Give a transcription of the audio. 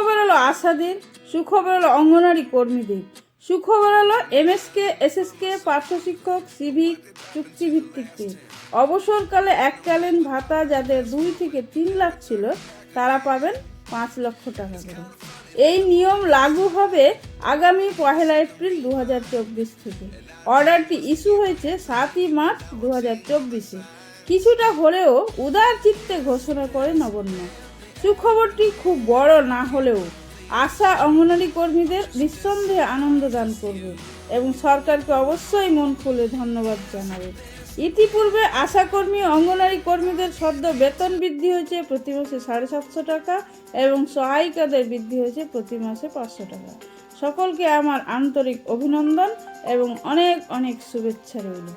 আশাদের সুখবর হলো অঙ্গনারী কর্মীদের। সুখবর হলো এমএসকে, এসএসকে, পার্শ্ব শিক্ষক, সিভিক, চুক্তিভিত্তিকদের। অবসরকালে এককালীন ভাতা যাদের দুই থেকে তিন লাখ ছিল, তারা পাবেন পাঁচ লক্ষ টাকা করে। এই নিয়ম লাগু হবে আগামী পহেলা এপ্রিল দু হাজার চব্বিশ থেকে। অর্ডারটি ইস্যু হয়েছে সাতই মার্চ দু হাজার চব্বিশে। কিছুটা হলেও উদার চিত্তে ঘোষণা করে নবান্ন সুখবরটি খুব বড় না হলেও আশা অঙ্গনারী কর্মীদের নিঃসন্দেহে আনন্দ দান করবে এবং সরকারকে অবশ্যই মন খুলে ধন্যবাদ জানাবে। ইতিপূর্বে আশাকর্মী অঙ্গনারী কর্মীদের সদ্য বেতন বৃদ্ধি হয়েছে প্রতি মাসে সাড়ে সাতশো টাকা এবং সহায়িকাদের বৃদ্ধি হয়েছে প্রতি মাসে পাঁচশো টাকা। সকলকে আমার আন্তরিক অভিনন্দন এবং অনেক অনেক শুভেচ্ছা রইল।